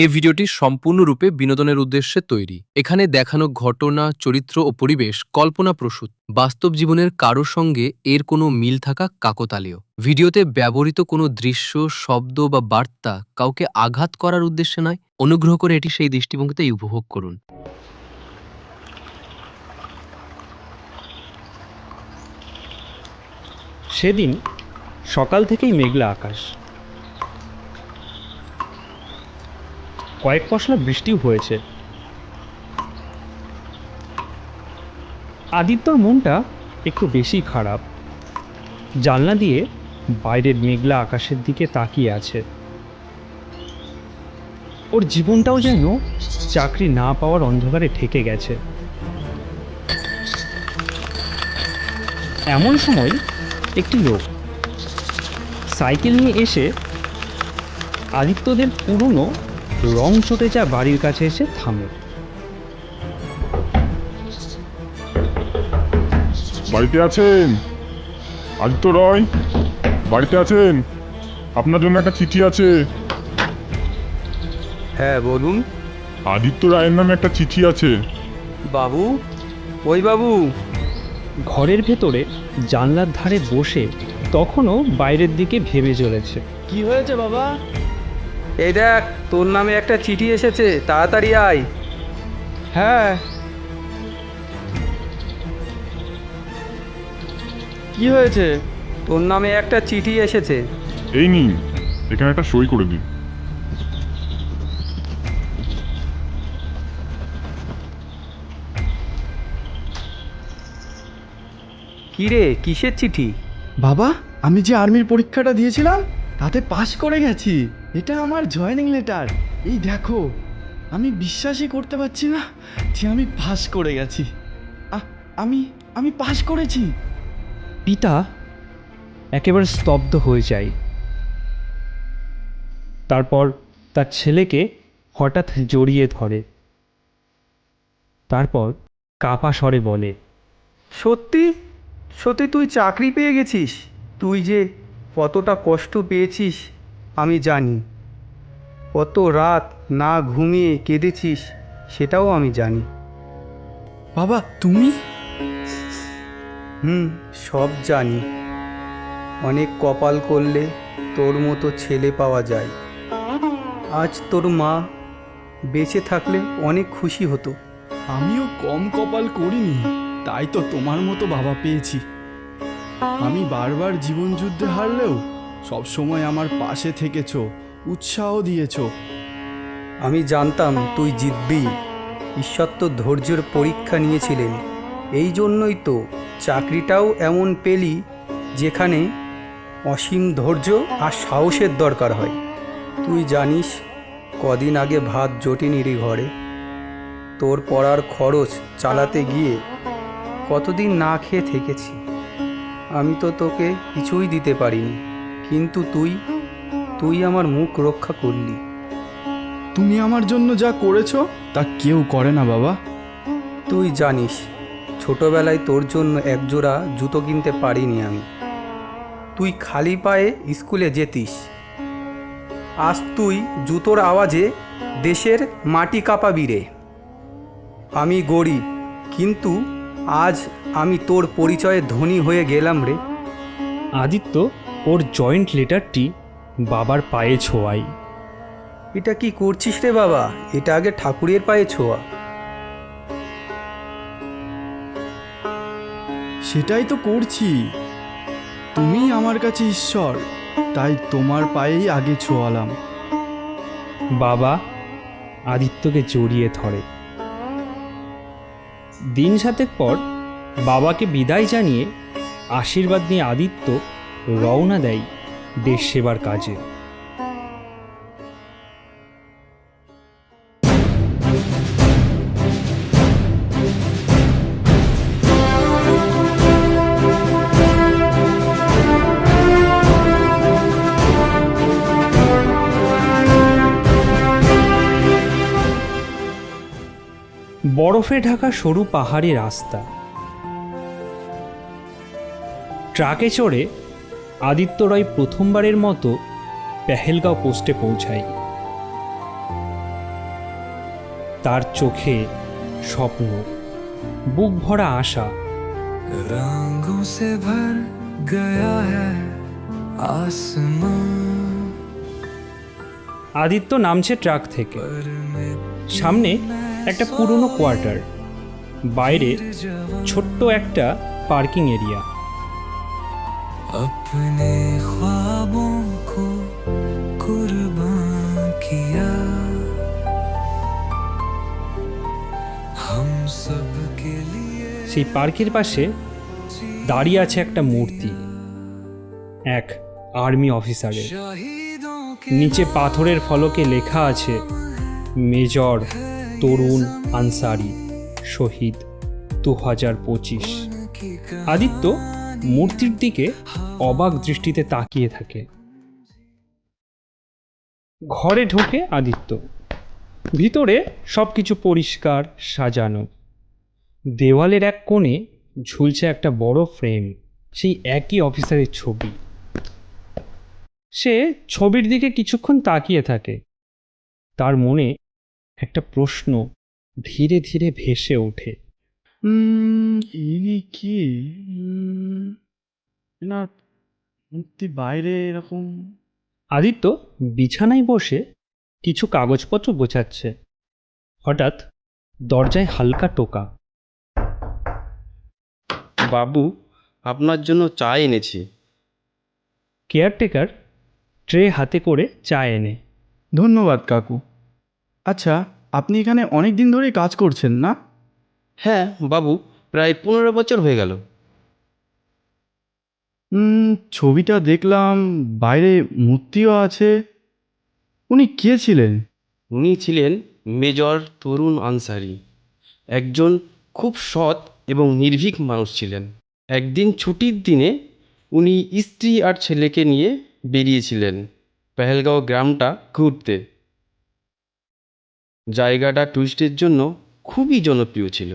এই ভিডিওটি সম্পূর্ণরূপে বিনোদনের উদ্দেশ্যে তৈরি। এখানে দেখানো ঘটনা, চরিত্র ও পরিবেশ কল্পনাপ্রসূত বাস্তব জীবনের কারও সঙ্গে এর কোনো মিল থাকা কাকতালীয়। ভিডিওতে ব্যবহৃত কোনো দৃশ্য, শব্দ বা বার্তা কাউকে আঘাত করার উদ্দেশ্যে নয়। অনুগ্রহ করে এটি সেই দৃষ্টিভঙ্গিতেই উপভোগ করুন। সেদিন সকাল থেকেই মেঘলা আকাশ। কয়েক পশলা বৃষ্টিও হয়েছে। আদিত্যর মনটা একটু বেশি খারাপ। জানলা দিয়ে বাইরের মেঘলা আকাশের দিকে তাকিয়ে আছে। ওর জীবনটাও যেন চাকরি না পাওয়ার অন্ধকারে ঠেকে গেছে। এমন সময় একটি লোক সাইকেল নিয়ে এসে আদিত্যদের পুরনো রং চটে যা বাড়ির কাছে এসে থামে। বাড়িতে আছেন? আদিত্য রয় বাড়িতে আছেন? আপনার জন্য একটা চিঠি আছে। হ্যাঁ বলুন। আদিত্য রায়ের নামে একটা চিঠি আছে। বাবু? ওই বাবু? ঘরের ভেতরে জানলার ধারে বসে তখনও বাইরের দিকে ভেবে চলেছে। কি হয়েছে বাবা? এই দেখ তোর নামে একটা চিঠি এসেছে তাড়াতাড়ি আয়। হ্যাঁ। কি হয়েছে? তোর নামে একটা চিঠি এসেছে। এই নিন এখানে একটা সই করে দিন। কি রে কিসের চিঠি? বাবা আমি যে আর্মির পরীক্ষাটা দিয়েছিলাম তাতে পাশ করে গেছি। এটা আমার জয়েনিং লেটার এই দেখো, আমি বিশ্বাসই করতে পারছি না যে আমি পাস করে গেছি। আমি আমি পাস করেছি। পিতা একেবারে স্তব্ধ হয়ে যায়। তারপর তার ছেলেকে হঠাৎ জড়িয়ে ধরে। তারপর কাপা স্বরে বলে, সত্যি? সত্যি তুই চাকরি পেয়ে গেছিস? তুই যে কতটা কষ্ট পেয়েছিস? আমি জানি। কত রাত না ঘুমিয়ে কেঁদেছিস সেটাও আমি জানি। বাবা তুমি? হুম সব জানি। অনেক কপাল করলে তোর মতো ছেলে পাওয়া যায়। আজ তোর মা বেঁচে থাকলে অনেক খুশি হতো। আমিও কম কপাল করিনি তাই তো তোমার মতো বাবা পেয়েছি। আমি বারবার জীবন যুদ্ধে হারলেও সব সময় আমার পাশে থেকেছো, উৎসাহ দিয়েছ। আমি জানতাম তুই জিতবি। ঈশ্বর তো ধৈর্যের পরীক্ষা নিয়েছিলেন। এই জন্যই তো চাকরিটাও এমন পেলি যেখানে অসীম ধৈর্য আর সাহসের দরকার হয়। তুই জানিস, কদিন আগে ভাত জোটেনি রে ঘরে। তোর পড়ার খরচ চালাতে গিয়ে কতদিন না খেয়ে থেকেছি। আমি তো তোকে কিছুই দিতে পারিনি। কিন্তু তুই তুই আমার মুখ রক্ষা করলি। তুমি আমার জন্য যা করেছ তা কেউ করে না বাবা। তুই জানিস ছোটবেলায় তোর জন্য একজোড়া জুতো কিনতে পারিনি আমি। তুই খালি পায়ে স্কুলে যেতিস। আজ তুই জুতোর আওয়াজে দেশের মাটি কাঁপাবি রে। আমি গরিব কিন্তু আজ আমি তোর পরিচয়ে ধনী হয়ে গেলাম রে। আদিত্য ওর জয়েন্ট লেটারটি বাবার পায়ে ছোঁয়াই। এটা কি করছিস রে বাবা? এটা আগে ঠাকুরের পায়ে ছোঁয়া। সেটাই তো করছি। তুমি আমার কাছে ঈশ্বর তাই তোমার পায়েই আগে ছোঁয়ালাম। বাবা আদিত্যকে জড়িয়ে ধরে। দিন সাতেক পর বাবাকে বিদায় জানিয়ে আশীর্বাদ নিয়ে আদিত্য রওনা দেয় দেশ সেবার কাজে। বরফে ঢাকা সরু পাহাড়ি রাস্তা। ট্রাকে চড়ে আদিত্য রায় প্রথমবারের মতো পেহেলগাঁও পোস্টে পৌঁছায় তার চোখে স্বপ্ন বুক ভরা আশা रंगों से भर गया है आसमां আদিত্য নামছে ট্রাক থেকে पर मैं সামনে একটা পুরনো কোয়ার্টার বাইরে ছোট্ট একটা পার্কিং এরিয়া अपने ख्वाबों को कुर्बान किया हम सब के लिए সেই পার্কের পাশে দাঁড়িয়ে আছে একটা মূর্তি এক আর্মি অফিসারের शहीदों के নিচে পাথরের ফলকে লেখা আছে মেজর তরুণ আনসারি শহীদ দু হাজার পঁচিশ की আদিত্য মূর্তির দিকে অবাক দৃষ্টিতে তাকিয়ে থাকে। ঘরে ঢোকে আদিত্য। ভিতরে সব কিছু পরিষ্কার, সাজানো। দেওয়ালের এক কোণে ঝুলছে একটা বড় ফ্রেম, সেই একই অফিসারের ছবি। সে ছবির দিকে কিছুক্ষণ তাকিয়ে থাকে। তার মনে একটা প্রশ্ন ধীরে ধীরে ভেসে ওঠে। ইনি কি উম, মূর্তি বাইরে এরকম আদিত্য বিছানায় বসে কিছু কাগজপত্র বোঝাচ্ছে। হঠাৎ দরজায় হালকা টোকা। বাবু আপনার জন্য চা এনেছি। কেয়ারটেকার ট্রে হাতে করে চা এনে। ধন্যবাদ কাকু। আচ্ছা আপনি এখানে অনেক দিন ধরেই কাজ করছেন না? হ্যাঁ বাবু প্রায় পনেরো বছর হয়ে গেল। উম, ছবিটা দেখলাম বাইরে মূর্তিও আছে। উনি কে ছিলেন? উনি ছিলেন মেজর তরুণ আনসারি। একজন খুব সৎ এবং নির্ভীক মানুষ ছিলেন। একদিন ছুটির দিনে উনি স্ত্রী আর ছেলেকে নিয়ে বেরিয়েছিলেন পেহেলগাঁও গ্রামটা ঘুরতে। জায়গাটা টুরিস্টের জন্য খুবই জনপ্রিয় ছিল।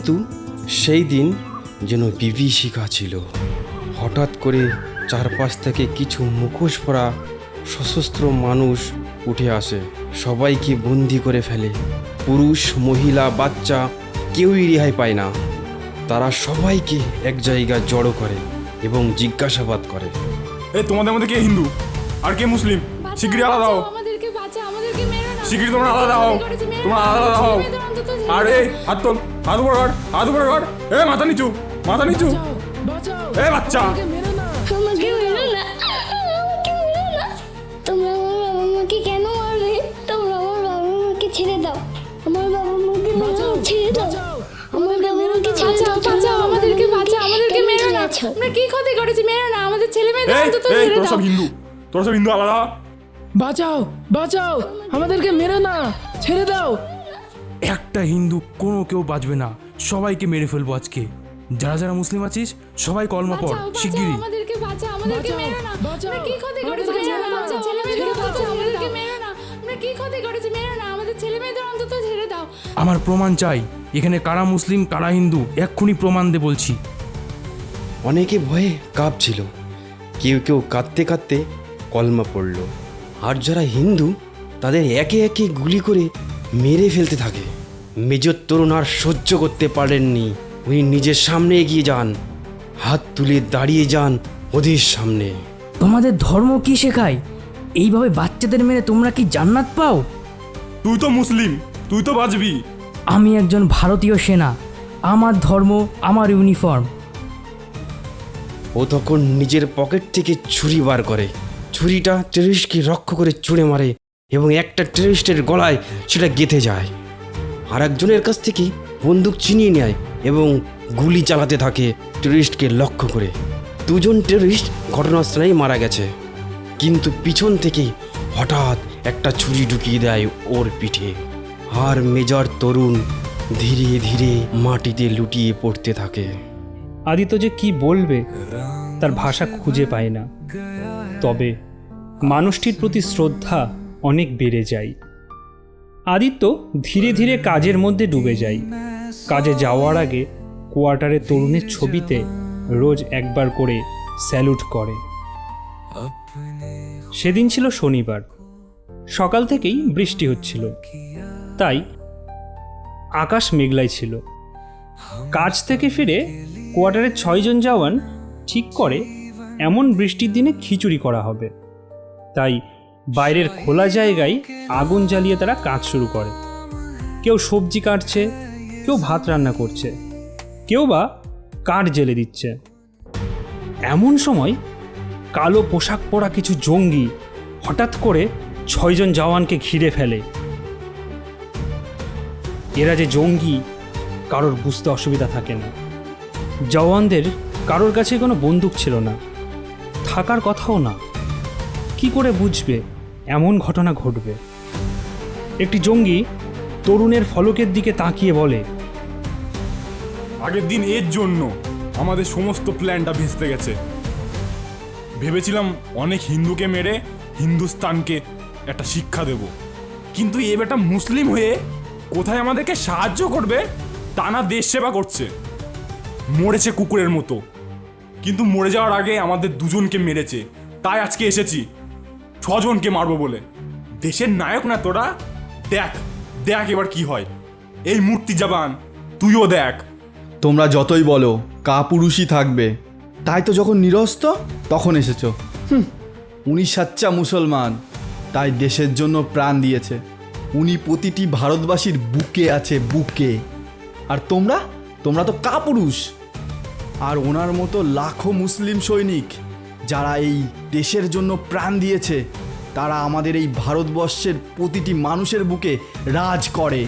কিন্তু সেই দিন যেন বিভীষিকা ছিল। হঠাৎ করে চারপাশ থেকে কিছু মুখোশ পরা সশস্ত্র মানুষ উঠে আসে। সবাইকে বন্দি করে ফেলে। পুরুষ মহিলা বাচ্চা কেউই রেহাই পায় না। তারা সবাইকে এক জায়গায় জড়ো করে এবং জিজ্ঞাসাবাদ করে। এই তোমাদের মধ্যে কে হিন্দু? আর কে মুসলিম? শিগগিরই আলাদা হও। আমাদেরকে বাঁচা আমাদেরকে মেরো না। শিগগিরই তোমরা আলাদা হও। তোমরা আলাদা হও। আরে হাত তোল। হাত উপর কর হাত উপর কর এ মাথা নিচু মাথা নিচু। এ বাচ্চা। আমাকে মেরো না আমাকে মেরো না আমাকে মেরো না তোমরা আমার বাবা মাকে কেন মারবে তোমরা আমার বাবা মাকে ছেড়ে দাও আমার বাবা মাকে মেরো ছেড়ে দাও আমার বাবা মাকে ছেড়ে দাও বাঁচাও আমাদেরকে বাঁচা আমাদেরকে মেরো না। আমরা কি ক্ষতি করেছি? মেরো না আমাদের ছেলে মেয়েদের অন্তত ছেড়ে দাও সব হিন্দু তোরা সব হিন্দু আলাদা। হ। বাঁচাও বাঁচাও আমাদেরকে মেরে না ছেড়ে দাও। একটা হিন্দু কোনো কেউ বাঁচবে না। সবাইকে মেরে ফেলব আজকে। যারা যারা মুসলিম আছিস সবাই কলমা পড় শিগগিরই। আমাদেরকে বাঁচা আমাদেরকে মেরো না। আমরা কি ক্ষতি করেছি আমাদেরকে মেরো না ছেড়ে আমাদের দাও, ছেলে মেয়েদের ছেড়ে দাও, বাঁচাও, ছেড়ে আমাদেরকে মেরো না। আমরা কি ক্ষতি করেছি মেরো না আমাদের ছেলে মেয়েদের অন্তত ছেড়ে দাও। আমার প্রমাণ চাই এখানে কারা মুসলিম কারা হিন্দু এক্ষুনি প্রমাণ দে বলছি। অনেকে ভয়ে কাঁপছিল। কেউ কেউ কাঁদতে কাঁদতে কলমা পড়ল। আর যারা হিন্দু তাদের একে একে গুলি করে মেরে ফেলতে থাকে। মেজর তরুণ আর সহ্য করতে পারেননি। উনি নিজের সামনে এগিয়ে যান। হাত তুলে দাঁড়িয়ে যান ওদের সামনে। তোমাদের ধর্ম কি শেখায়? এইভাবে বাচ্চাদের মেরে তোমরা কি জান্নাত পাও? তুই তো মুসলিম তুই তো বাঁচবি। আমি একজন ভারতীয় সেনা। আমার ধর্ম আমার ইউনিফর্ম। ও তখন নিজের পকেট থেকে ছুরি বার করে। ছুরিটা টেররিস্টকে রক্ষ করে ছুঁড়ে মারে। এবং একটা টেরিস্টের গলায় সেটা গেঁথে যায়। আর একজনের কাছ থেকে বন্দুক চিনিয়ে নেয় এবং গুলি চালাতে থাকে টেরিস্টকে লক্ষ্য করে। দুজন টেরিস্ট ঘটনাস্থলেই মারা গেছে। কিন্তু পিছন থেকে হঠাৎ একটা ছুরি ঢুকিয়ে দেয় ওর পিঠে। আর মেজর তরুণ ধীরে ধীরে মাটিতে লুটিয়ে পড়তে থাকে। আদিত্য যে কি বলবে, তার ভাষা খুঁজে পায় না। তবে মানুষটির প্রতি শ্রদ্ধা অনেক বেড়ে যায় আদিত্য ধীরে ধীরে কাজের মধ্যে ডুবে যায় কাজে যাওয়ার আগে কোয়ার্টারে তরুণের ছবিতে রোজ একবার করে স্যালুট করে। সেদিন ছিল শনিবার। সকাল থেকেই বৃষ্টি হচ্ছিল। তাই আকাশ মেঘলাই ছিল। কাজ থেকে ফিরে কোয়ার্টারের ছয়জন জওয়ান ঠিক করে এমন বৃষ্টির দিনে খিচুড়ি করা হবে। তাই বাইরের খোলা জায়গায় আগুন জ্বালিয়ে তারা কাজ শুরু করে। কেউ সবজি কাটছে, কেউ ভাত রান্না করছে, কেউ বা কাঠ জেলে দিচ্ছে। এমন সময় কালো পোশাক পরা কিছু জঙ্গি হঠাৎ করে ছয়জন জওয়ানকে ঘিরে ফেলে। এরা যে জঙ্গি, কারোর বুঝতে অসুবিধা থাকে না। জওয়ানদের কারোর কাছে কোনো বন্দুক ছিল না। থাকার কথাও না। কি করে বুঝবে? এমন ঘটনা ঘটবে। একটি জঙ্গি তরুণের ফলকের দিকে তাকিয়ে বলে, আগের দিন এর জন্য আমাদের সমস্ত প্ল্যানটা ভেস্তে গেছে। ভেবেছিলাম অনেক হিন্দুকে মেরে হিন্দুস্তানকে একটা শিক্ষা দেব। কিন্তু এ বেটা মুসলিম হয়ে কোথায় আমাদেরকে সাহায্য করবে তা না দেশ সেবা করছে। মরেছে কুকুরের মতো। কিন্তু মরে যাওয়ার আগে আমাদের দুজনকে মেরেছে। তাই আজকে এসেছি। ছজনকে মারবো বলে। দেশের নায়ক না তোরা? দেখ দেখ এবার কি হয়। এই মূর্তি জাবান, তুইও দেখ। তোমরা যতই বলো, কাপুরুষই থাকবে। তাই তো যখন নিরস্ত, তখন এসেছ। উনি সাচ্চা মুসলমান। তাই দেশের জন্য প্রাণ দিয়েছে। উনি প্রতিটি ভারতবাসীর বুকে আছে বুকে। আর তোমরা? তোমরা তো কাপুরুষ। আর ওনার মতো লাখো মুসলিম সৈনিক। যারা এই দেশের জন্য প্রাণ দিয়েছে তারা আমাদের এই ভারতবর্ষের প্রতিটি মানুষের বুকে রাজ করে।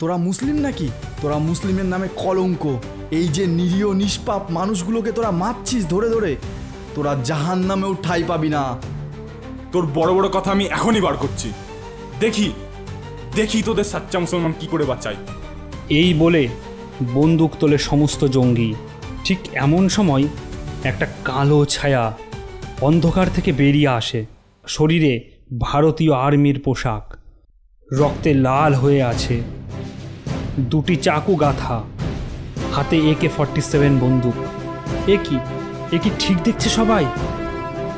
তোরা মুসলিম নাকি? তোরা মুসলিমের নামে কলঙ্ক। এই যে নিরীহ নিষ্পাপ মানুষগুলোকে তোরা মারছিস ধরে ধরে তোরা জাহান নামেও ঠাই পাবি না। তোর বড় বড় কথা আমি এখনই বার করছি। দেখি দেখি তোদের সাচ্চা মুসলমান কি করে বাঁচাই এই বলে বন্দুক তোলে সমস্ত জঙ্গি। ঠিক এমন সময় একটা কালো ছায়া অন্ধকার থেকে বেরিয়ে আসে। শরীরে ভারতীয় আর্মির পোশাক। রক্তে লাল হয়ে আছে। দুটি চাকু গাথা। হাতে একে ফর্টি সেভেন বন্দুক। এ কি? এ কি ঠিক দেখছে সবাই?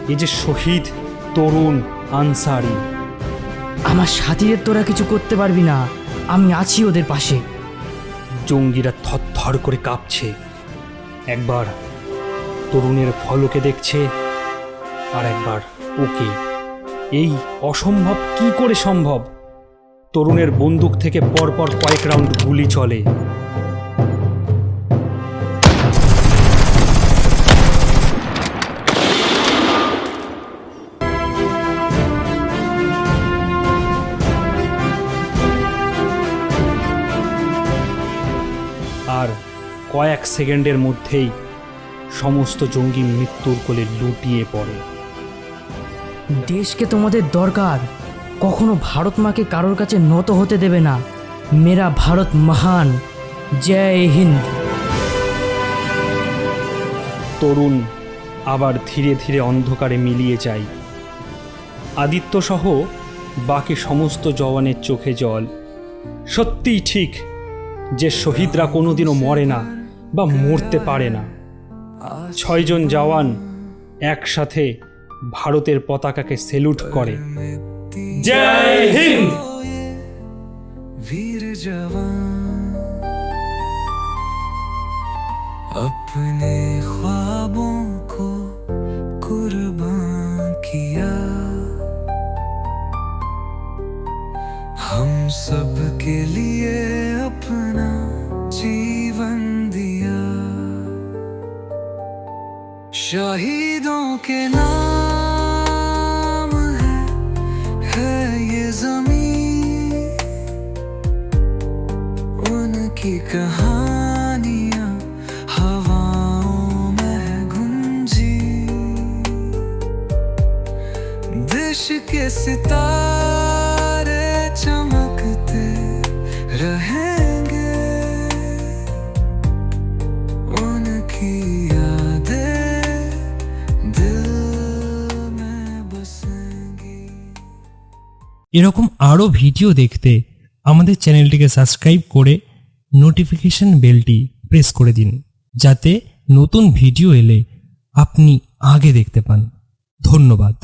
এ যে শহীদ তরুণ আনসারি। আমার সাথীদের তোরা কিছু করতে পারবি না। আমি আছি ওদের পাশে। জঙ্গিরা থরথর করে কাঁপছে। একবার তরুণের ফলকে দেখছে আর একবার ওকে। এই অসম্ভব কি করে সম্ভব? তরুণের বন্দুক থেকে পরপর কয়েক রাউন্ড গুলি চলে। আর কয়েক সেকেন্ডের মধ্যেই সমস্ত জঙ্গি মৃত্যুর কোলে লুটিয়ে পড়ে। দেশকে তোমাদের দরকার। কখনো ভারত মাকে কারোর কাছে নত হতে দেবে না। মেরা ভারত মহান। জয় হিন্দ। তরুণ আবার ধীরে ধীরে অন্ধকারে মিলিয়ে যায় আদিত্য সহ বাকি সমস্ত জওয়ানের চোখে জল। সত্যিই ঠিক যে শহীদরা কোনোদিনও মরে না বা মরতে পারে না। ছয়জন জওয়ান একসাথে ভারতের পতাকাকে সেলুট করে জয় হিন্দ वीर जवान अपने ख्वाबों को कुर्बान किया हम सब के लिए अपना शहीदों के नाम है, है ये जमी उनकी कहानियाँ हवाओं में गुंजी। देश के सितारे এরকম আরও ভিডিও দেখতে আমাদের চ্যানেলটিকে সাবস্ক্রাইব করে নোটিফিকেশন বেলটি প্রেস করে দিন, যাতে নতুন ভিডিও এলে আপনি আগে দেখতে পান। ধন্যবাদ।